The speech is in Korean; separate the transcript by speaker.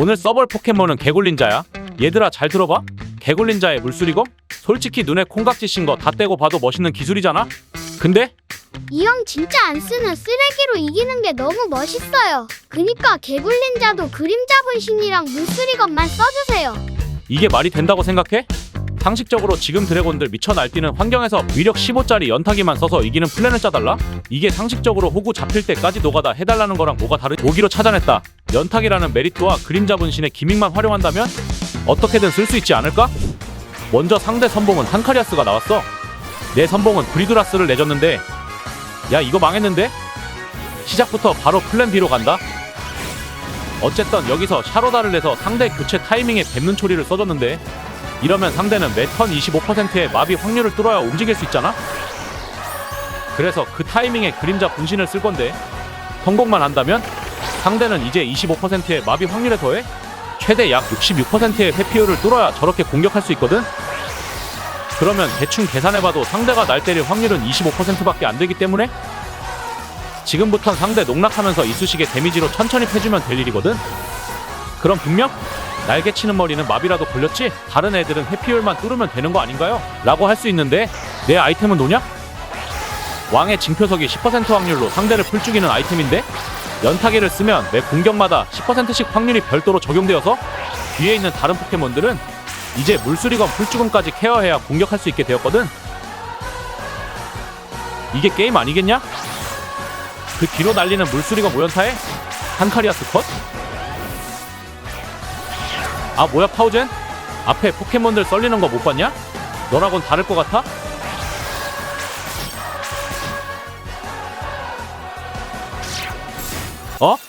Speaker 1: 오늘 써볼 포켓몬은 개굴린자야. 얘들아 잘 들어봐. 개굴린자의 물수리검? 솔직히 눈에 콩깍지 씌인 거 다 떼고 봐도 멋있는 기술이잖아? 근데
Speaker 2: 이 형 진짜 안 쓰는 쓰레기로 이기는 게 너무 멋있어요. 그니까 개굴린자도 그림자 분신이랑 물수리검만 써주세요.
Speaker 1: 이게 말이 된다고 생각해? 상식적으로 지금 드래곤들 미쳐 날뛰는 환경에서 위력 15짜리 연타기만 써서 이기는 플랜을 짜달라? 이게 상식적으로 호구 잡힐 때까지 노가다 해달라는 거랑 뭐가 다르? 오기로 찾아냈다. 연타기라는 메리트와 그림자 분신의 기믹만 활용한다면 어떻게든 쓸 수 있지 않을까? 먼저 상대 선봉은 한카리아스가 나왔어. 내 선봉은 브리두라스를 내줬는데 야 이거 망했는데? 시작부터 바로 플랜 B로 간다. 어쨌든 여기서 샤로다를 내서 상대 교체 타이밍에 뱉는 초리를 써줬는데 이러면 상대는 매턴 25%의 마비 확률을 뚫어야 움직일 수 있잖아? 그래서 그 타이밍에 그림자 분신을 쓸 건데 성공만 한다면 상대는 이제 25%의 마비 확률에 더해 최대 약 66%의 회피율을 뚫어야 저렇게 공격할 수 있거든? 그러면 대충 계산해봐도 상대가 날 때릴 확률은 25%밖에 안 되기 때문에 지금부턴 상대 농락하면서 이쑤시개 데미지로 천천히 패주면 될 일이거든? 그럼 분명 날개 치는 머리는 마비라도 걸렸지? 다른 애들은 회피율만 뚫으면 되는 거 아닌가요? 라고 할 수 있는데 내 아이템은 노냐? 왕의 징표석이 10% 확률로 상대를 풀 죽이는 아이템인데 연타기를 쓰면 매 공격마다 10%씩 확률이 별도로 적용되어서 뒤에 있는 다른 포켓몬들은 이제 물수리검 풀죽음까지 케어해야 공격할 수 있게 되었거든 이게 게임 아니겠냐? 그 뒤로 날리는 물수리검 오연타에 한카리아스 컷? 아 뭐야 파우젠? 앞에 포켓몬들 썰리는 거 못 봤냐? 너라곤 다를 것 같아? 어?